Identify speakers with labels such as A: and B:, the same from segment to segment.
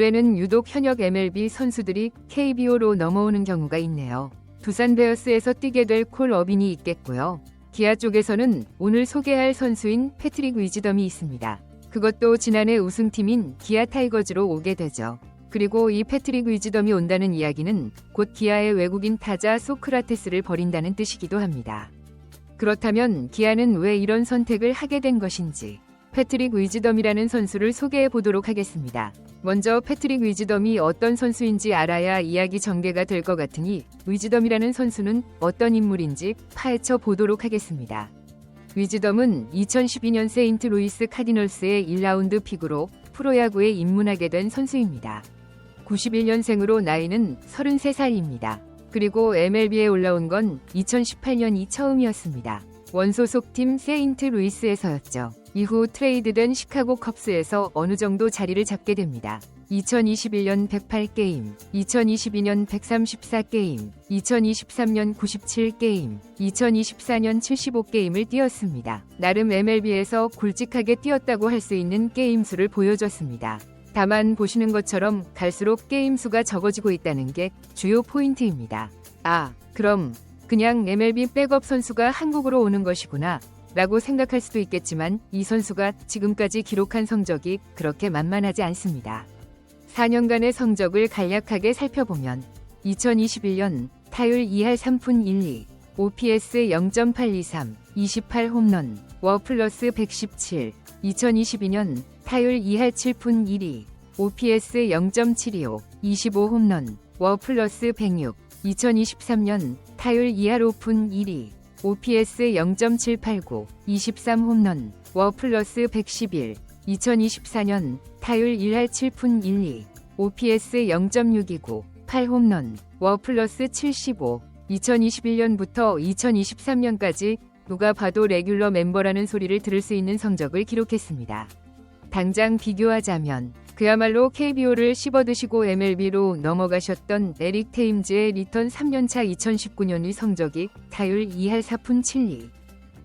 A: 올해는 유독 현역 MLB 선수들이 KBO로 넘어오는 경우가 있네요. 두산 베어스에서 뛰게 될 콜 어빈이 있겠고요. 기아 쪽에서는 오늘 소개할 선수인 패트릭 위즈덤이 있습니다. 그것도 지난해 우승팀인 기아 타이거즈로 오게 되죠. 그리고 이 패트릭 위즈덤이 온다는 이야기는 곧 기아의 외국인 타자 소크라테스를 버린다는 뜻이기도 합니다. 그렇다면 기아는 왜 이런 선택을 하게 된 것인지 패트릭 위즈덤이라는 선수를 소개해 보도록 하겠습니다. 먼저 패트릭 위즈덤이 어떤 선수인지 알아야 이야기 전개가 될 것 같으니 위즈덤이라는 선수는 어떤 인물인지 파헤쳐 보도록 하겠습니다. 위즈덤은 2012년 세인트 루이스 카디널스의 1라운드 픽으로 프로야구에 입문하게 된 선수입니다. 91년생으로 나이는 33살입니다. 그리고 MLB에 올라온 건 2018년이 처음이었습니다. 원소속 팀 세인트 루이스에서였죠. 이후 트레이드된 시카고 컵스에서 어느 정도 자리를 잡게 됩니다. 2021년 108게임, 2022년 134게임, 2023년 97게임, 2024년 75게임을 뛰었습니다. 나름 MLB에서 굵직하게 뛰었다고 할 수 있는 게임 수를 보여줬습니다. 다만 보시는 것처럼 갈수록 게임 수가 적어지고 있다는 게 주요 포인트입니다. 아, 그럼 그냥 MLB 백업 선수가 한국으로 오는 것이구나. 라고 생각할 수도 있겠지만 이 선수가 지금까지 기록한 성적이 그렇게 만만하지 않습니다. 4년간의 성적을 간략하게 살펴보면 2021년 타율 2할 3푼 12, OPS 0.823, 28홈런, 워 플러스 117, 2022년 타율 2할 7푼 1리, OPS 0.725, 25홈런, 워 플러스 106, 2023년 타율 2할 5푼 1리, OPS 0.789, 23홈런, 워 플러스 111, 2024년 타율 1할 7푼 12, OPS 0.629, 8홈런, 워 플러스 75, 2021년부터 2023년까지 누가 봐도 레귤러 멤버라는 소리를 들을 수 있는 성적을 기록했습니다. 당장 비교하자면 그야말로 KBO를 씹어드시고 MLB로 넘어가셨던 에릭 테임즈의 리턴 3년차 2019년의 성적이 타율 2할 4푼 7리,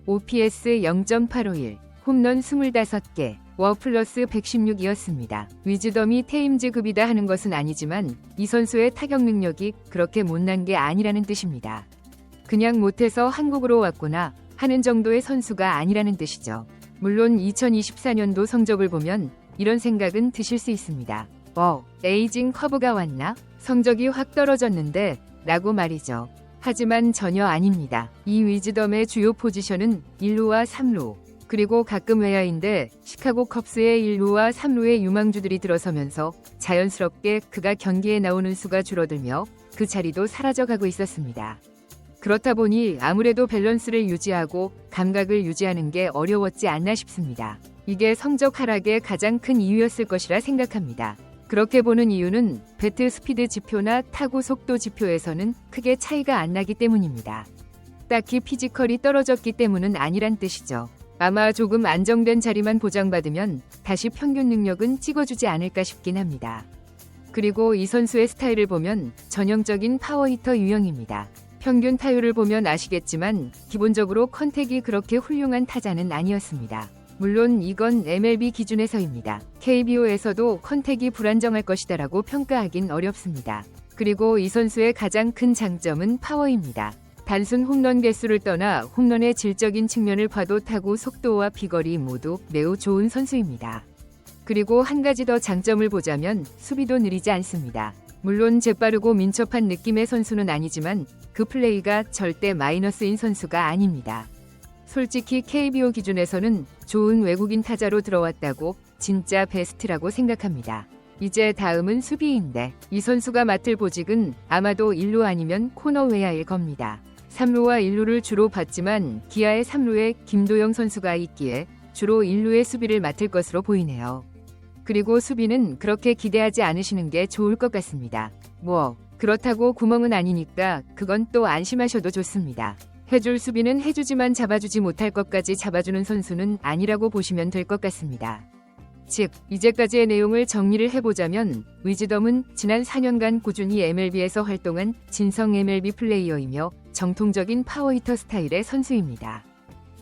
A: OPS 0.851, 홈런 25개, 워 플러스 116이었습니다. 위즈덤이 테임즈급이다 하는 것은 아니지만 이 선수의 타격 능력이 그렇게 못난 게 아니라는 뜻입니다. 그냥 못해서 한국으로 왔구나 하는 정도의 선수가 아니라는 뜻이죠. 물론 2024년도 성적을 보면 이런 생각은 드실 수 있습니다. 어, 에이징 커브가 왔나? 성적이 확 떨어졌는데 라고 말이죠. 하지만 전혀 아닙니다. 이 위즈덤의 주요 포지션은 1루와 3루, 그리고 가끔 외야인데 시카고 컵스의 1루와 3루의 유망주들이 들어서면서 자연스럽게 그가 경기에 나오는 수가 줄어들며 그 자리도 사라져가고 있었습니다. 그렇다 보니 아무래도 밸런스를 유지하고 감각을 유지하는 게 어려웠지 않나 싶습니다. 이게 성적 하락의 가장 큰 이유였을 것이라 생각합니다. 그렇게 보는 이유는 배트 스피드 지표나 타구 속도 지표에서는 크게 차이가 안 나기 때문입니다. 딱히 피지컬이 떨어졌기 때문은 아니란 뜻이죠. 아마 조금 안정된 자리만 보장받으면 다시 평균 능력은 찍어주지 않을까 싶긴 합니다. 그리고 이 선수의 스타일을 보면 전형적인 파워히터 유형입니다. 평균 타율을 보면 아시겠지만 기본적으로 컨택이 그렇게 훌륭한 타자는 아니었습니다. 물론 이건 MLB 기준에서입니다. KBO에서도 컨택이 불안정할 것이다라고 평가하긴 어렵습니다. 그리고 이 선수의 가장 큰 장점은 파워입니다. 단순 홈런 개수를 떠나 홈런의 질적인 측면을 봐도 타구 속도와 비거리 모두 매우 좋은 선수입니다. 그리고 한 가지 더 장점을 보자면 수비도 느리지 않습니다. 물론 재빠르고 민첩한 느낌의 선수는 아니지만 그 플레이가 절대 마이너스인 선수가 아닙니다. 솔직히 KBO 기준에서는 좋은 외국인 타자로 들어왔다고 진짜 베스트라고 생각합니다. 이제 다음은 수비인데 이 선수가 맡을 보직은 아마도 1루 아니면 코너 외야일 겁니다. 3루와 1루를 주로 봤지만 기아의 3루에 김도영 선수가 있기에 주로 1루의 수비를 맡을 것으로 보이네요. 그리고 수비는 그렇게 기대하지 않으시는 게 좋을 것 같습니다. 뭐 그렇다고 구멍은 아니니까 그건 또 안심하셔도 좋습니다. 해줄 수비는 해주지만 잡아주지 못할 것까지 잡아주는 선수는 아니라고 보시면 될 것 같습니다. 즉, 이제까지의 내용을 정리를 해보자면 위즈덤은 지난 4년간 꾸준히 MLB에서 활동한 진성 MLB 플레이어이며 정통적인 파워히터 스타일의 선수입니다.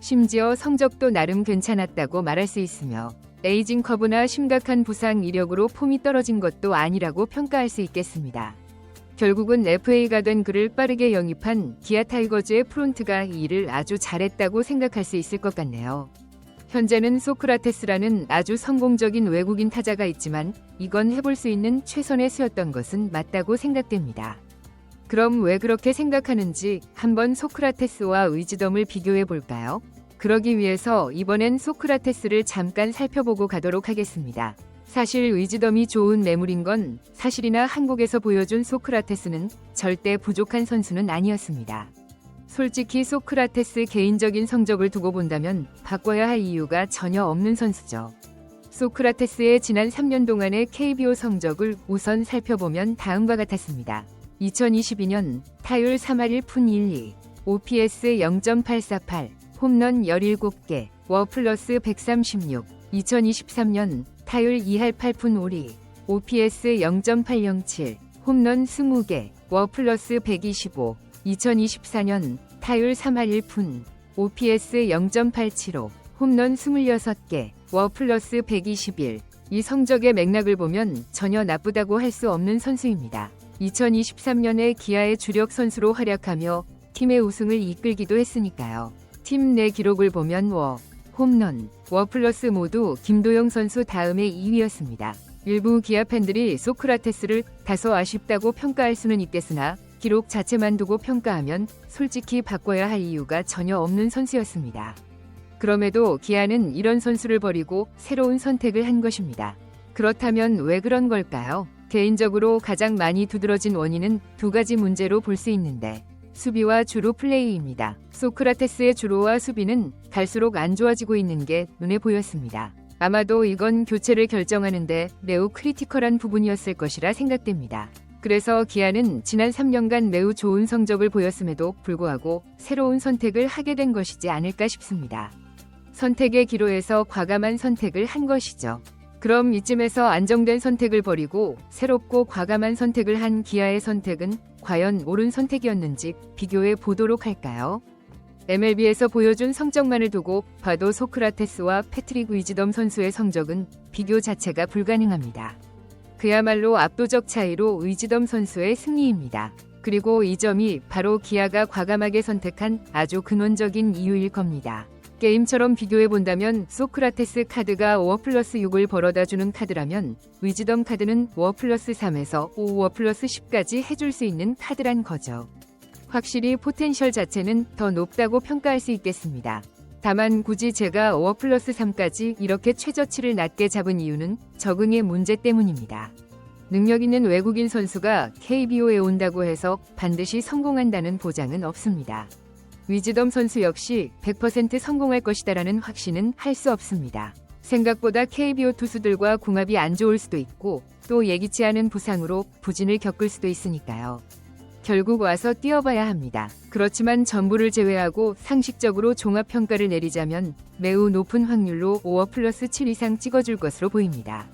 A: 심지어 성적도 나름 괜찮았다고 말할 수 있으며 에이징 커브나 심각한 부상 이력으로 폼이 떨어진 것도 아니라고 평가할 수 있겠습니다. 결국은 FA가 된 그를 빠르게 영입한 기아 타이거즈의 프론트가 이 일을 아주 잘했다고 생각할 수 있을 것 같네요. 현재는 소크라테스라는 아주 성공적인 외국인 타자가 있지만 이건 해볼 수 있는 최선의 수였던 것은 맞다고 생각됩니다. 그럼 왜 그렇게 생각하는지 한번 소크라테스와 의지덤을 비교해 볼까요? 그러기 위해서 이번엔 소크라테스를 잠깐 살펴보고 가도록 하겠습니다. 사실 의지덤이 좋은 매물인 건 사실이나 한국에서 보여준 소크라테스는 절대 부족한 선수는 아니었습니다. 솔직히 소크라테스 개인적인 성적을 두고 본다면 바꿔야 할 이유가 전혀 없는 선수죠. 소크라테스의 지난 3년 동안의 KBO 성적을 우선 살펴보면 다음과 같았습니다. 2022년 타율 3할 1푼 12, OPS 0.848, 홈런 17개, 워 플러스 136, 2023년 타율 2할 8푼 5리, OPS 0.807, 홈런 20개, 워 플러스 125, 2024년 타율 3할 1푼, OPS 0.875, 홈런 26개, 워 플러스 121. 이 성적의 맥락을 보면 전혀 나쁘다고 할 수 없는 선수입니다. 2023년에 기아의 주력 선수로 활약하며 팀의 우승을 이끌기도 했으니까요. 팀 내 기록을 보면 워, 홈런, 워 플러스 모두 김도영 선수 다음에 2위였습니다. 일부 기아 팬들이 소크라테스를 다소 아쉽다고 평가할 수는 있겠으나 기록 자체만 두고 평가하면 솔직히 바꿔야 할 이유가 전혀 없는 선수였습니다. 그럼에도 기아는 이런 선수를 버리고 새로운 선택을 한 것입니다. 그렇다면 왜 그런 걸까요? 개인적으로 가장 많이 두드러진 원인은 두 가지 문제로 볼 수 있는데 수비와 주로 플레이입니다. 소크라테스의 주로와 수비는 갈수록 안 좋아지고 있는 게 눈에 보였습니다. 아마도 이건 교체를 결정하는데 매우 크리티컬한 부분이었을 것이라 생각됩니다. 그래서 기아는 지난 3년간 매우 좋은 성적을 보였음에도 불구하고 새로운 선택을 하게 된 것이지 않을까 싶습니다. 선택의 기로에서 과감한 선택을 한 것이죠. 그럼 이쯤에서 안정된 선택을 버리고 새롭고 과감한 선택을 한 기아의 선택은 과연 옳은 선택이었는지 비교해 보도록 할까요? MLB에서 보여준 성적만을 두고 봐도 소크라테스와 패트릭 위즈덤 선수의 성적은 비교 자체가 불가능합니다. 그야말로 압도적 차이로 위즈덤 선수의 승리입니다. 그리고 이 점이 바로 기아가 과감하게 선택한 아주 근원적인 이유일 겁니다. 게임처럼 비교해 본다면 소크라테스 카드가 5 플러스 6을 벌어다 주는 카드라면 위즈덤 카드는 5 플러스 3에서 5 플러스 10까지 해줄 수 있는 카드란 거죠. 확실히 포텐셜 자체는 더 높다고 평가할 수 있겠습니다. 다만 굳이 제가 5 플러스 3까지 이렇게 최저치를 낮게 잡은 이유는 적응의 문제 때문입니다. 능력 있는 외국인 선수가 KBO에 온다고 해서 반드시 성공한다는 보장은 없습니다. 위즈덤 선수 역시 100% 성공할 것이다라는 확신은 할 수 없습니다. 생각보다 KBO 투수들과 궁합이 안 좋을 수도 있고 또 예기치 않은 부상으로 부진을 겪을 수도 있으니까요. 결국 와서 뛰어봐야 합니다. 그렇지만 전부를 제외하고 상식적으로 종합평가를 내리자면 매우 높은 확률로 5어 플러스 7 이상 찍어줄 것으로 보입니다.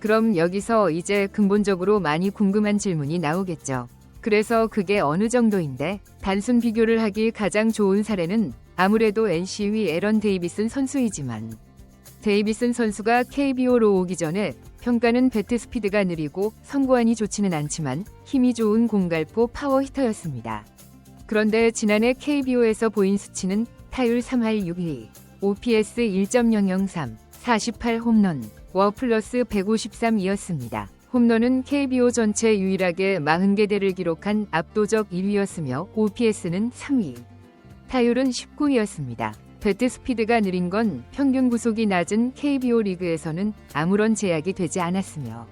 A: 그럼 여기서 이제 근본적으로 많이 궁금한 질문이 나오겠죠. 그래서 그게 어느 정도인데 단순 비교를 하기 가장 좋은 사례는 아무래도 NC위 에런 데이비슨 선수이지만 데이비슨 선수가 KBO로 오기 전에 평가는 배트 스피드가 느리고 선구안이 좋지는 않지만 힘이 좋은 공갈포 파워 히터였습니다. 그런데 지난해 KBO에서 보인 수치는 타율 3할 6위, OPS 1.003, 48 홈런, 워 플러스 153이었습니다. 홈런은 KBO 전체 유일하게 40개대를 기록한 압도적 1위였으며 OPS는 3위. 타율은 19위였습니다. 배트 스피드가 느린 건 평균 구속이 낮은 KBO 리그에서는 아무런 제약이 되지 않았으며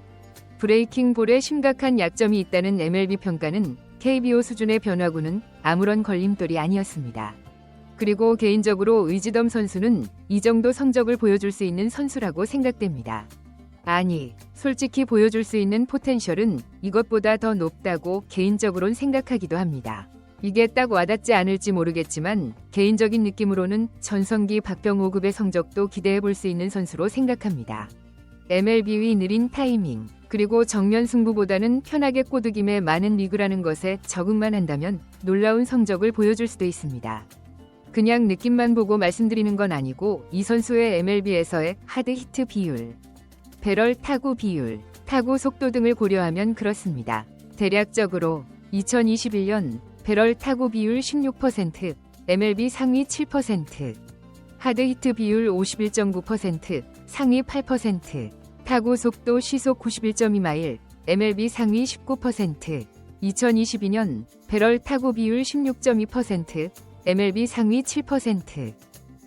A: 브레이킹 볼에 심각한 약점이 있다는 MLB 평가는 KBO 수준의 변화구는 아무런 걸림돌이 아니었습니다. 그리고 개인적으로 의지덤 선수는 이 정도 성적을 보여줄 수 있는 선수라고 생각됩니다. 아니, 솔직히 보여줄 수 있는 포텐셜은 이것보다 더 높다고 개인적으론 생각하기도 합니다. 이게 딱 와닿지 않을지 모르겠지만 개인적인 느낌으로는 전성기 박병호급의 성적도 기대해 볼 수 있는 선수로 생각합니다. MLB의 느린 타이밍, 그리고 정면 승부보다는 편하게 꼬드김에 많은 리그라는 것에 적응만 한다면 놀라운 성적을 보여줄 수도 있습니다. 그냥 느낌만 보고 말씀드리는 건 아니고 이 선수의 MLB에서의 하드 히트 비율, 배럴 타구 비율, 타구 속도 등을 고려하면 그렇습니다. 대략적으로 2021년 배럴 타구 비율 16%, MLB 상위 7%, 하드 히트 비율 51.9%, 상위 8%, 타구 속도 시속 91.2마일, MLB 상위 19%, 2022년 배럴 타구 비율 16.2%, MLB 상위 7%,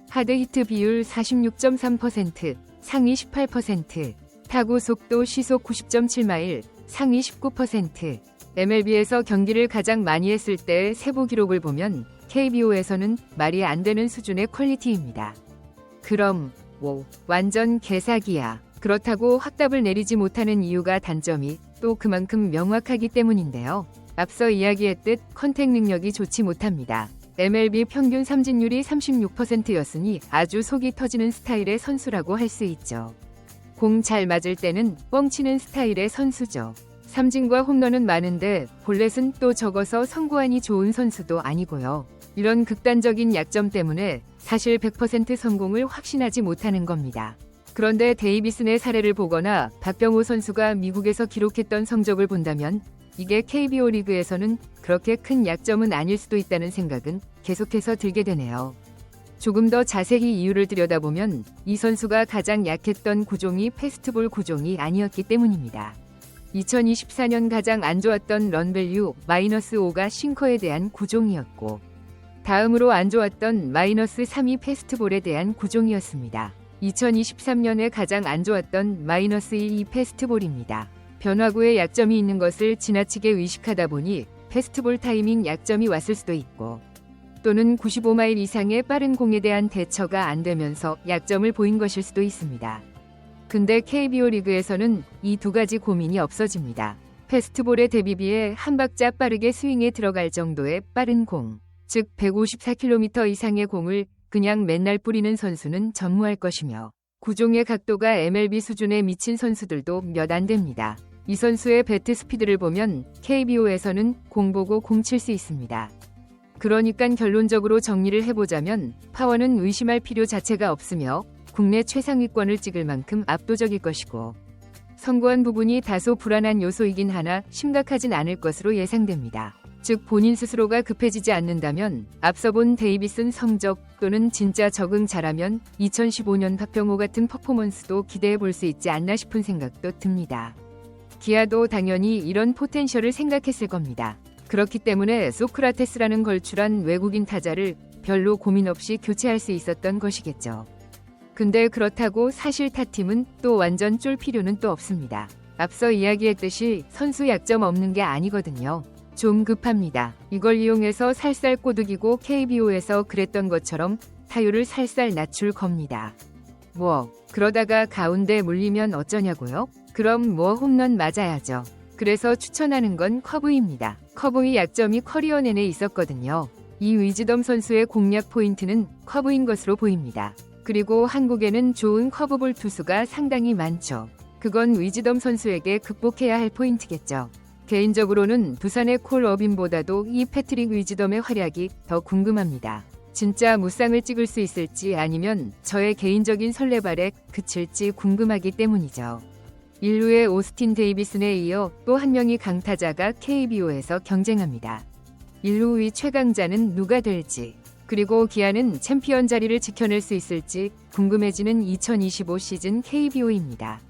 A: 하드 히트 비율 46.3%, 상위 18%, 타구 속도 시속 90.7마일, 상위 19%, MLB에서 경기를 가장 많이 했을 때의 세부 기록을 보면 KBO에서는 말이 안 되는 수준의 퀄리티입니다. 그럼 뭐 완전 개사기야. 그렇다고 확답을 내리지 못하는 이유가 단점이 또 그만큼 명확하기 때문인데요. 앞서 이야기했듯 컨택 능력이 좋지 못합니다. MLB 평균 삼진율이 36%였으니 아주 속이 터지는 스타일의 선수라고 할 수 있죠. 공 잘 맞을 때는 뻥치는 스타일의 선수죠. 삼진과 홈런은 많은데 볼넷은 또 적어서 성구안이 좋은 선수도 아니고요. 이런 극단적인 약점 때문에 사실 100% 성공을 확신하지 못하는 겁니다. 그런데 데이비슨의 사례를 보거나 박병호 선수가 미국에서 기록했던 성적을 본다면 이게 KBO 리그에서는 그렇게 큰 약점은 아닐 수도 있다는 생각은 계속해서 들게 되네요. 조금 더 자세히 이유를 들여다보면 이 선수가 가장 약했던 구종이 패스트볼 구종이 아니었기 때문입니다. 2024년 가장 안 좋았던 런밸류 마이너스 5가 싱커에 대한 구종이었고 다음으로 안 좋았던 마이너스 3이 패스트볼에 대한 구종이었습니다. 2023년에 가장 안 좋았던 마이너스 1이 패스트볼입니다. 변화구에 약점이 있는 것을 지나치게 의식하다 보니 패스트볼 타이밍 약점이 왔을 수도 있고 또는 95마일 이상의 빠른 공에 대한 대처가 안 되면서 약점을 보인 것일 수도 있습니다. 근데 KBO 리그에서는 이 두 가지 고민이 없어집니다. 패스트볼의 대비비에 한 박자 빠르게 스윙에 들어갈 정도의 빠른 공, 즉 154km 이상의 공을 그냥 맨날 뿌리는 선수는 전무할 것이며 구종의 각도가 MLB 수준에 미친 선수들도 몇 안 됩니다. 이 선수의 배트 스피드를 보면 KBO에서는 공 보고 공 칠 수 있습니다. 그러니까 결론적으로 정리를 해보자면 파워는 의심할 필요 자체가 없으며 국내 최상위권을 찍을 만큼 압도적일 것이고 선고한 부분이 다소 불안한 요소이긴 하나 심각하진 않을 것으로 예상됩니다. 즉 본인 스스로가 급해지지 않는다면 앞서 본 데이비슨 성적 또는 진짜 적응 잘하면 2015년 박병호 같은 퍼포먼스도 기대해 볼 수 있지 않나 싶은 생각도 듭니다. 기아도 당연히 이런 포텐셜을 생각했을 겁니다. 그렇기 때문에 소크라테스라는 걸출한 외국인 타자를 별로 고민 없이 교체할 수 있었던 것이겠죠. 근데 그렇다고 사실 타팀은 또 완전 쫄 필요는 또 없습니다. 앞서 이야기했듯이 선수 약점 없는 게 아니거든요. 좀 급합니다. 이걸 이용해서 살살 꼬드기고 KBO에서 그랬던 것처럼 타율을 살살 낮출 겁니다. 뭐 그러다가 가운데 물리면 어쩌냐고요? 그럼 뭐 홈런 맞아야죠. 그래서 추천하는 건 커브입니다. 커브의 약점이 커리어 내내 있었거든요. 이 위즈덤 선수의 공략 포인트는 커브인 것으로 보입니다. 그리고 한국에는 좋은 커브볼 투수가 상당히 많죠. 그건 위즈덤 선수에게 극복해야 할 포인트겠죠. 개인적으로는 부산의 콜 어빈보다도 이 패트릭 위즈덤의 활약이 더 궁금합니다. 진짜 무쌍을 찍을 수 있을지 아니면 저의 개인적인 설레발에 그칠지 궁금하기 때문이죠. 인류의 오스틴 데이비슨에 이어 또 한 명의 강타자가 KBO에서 경쟁합니다. 인류의 최강자는 누가 될지, 그리고 기아는 챔피언 자리를 지켜낼 수 있을지 궁금해지는 2025 시즌 KBO입니다.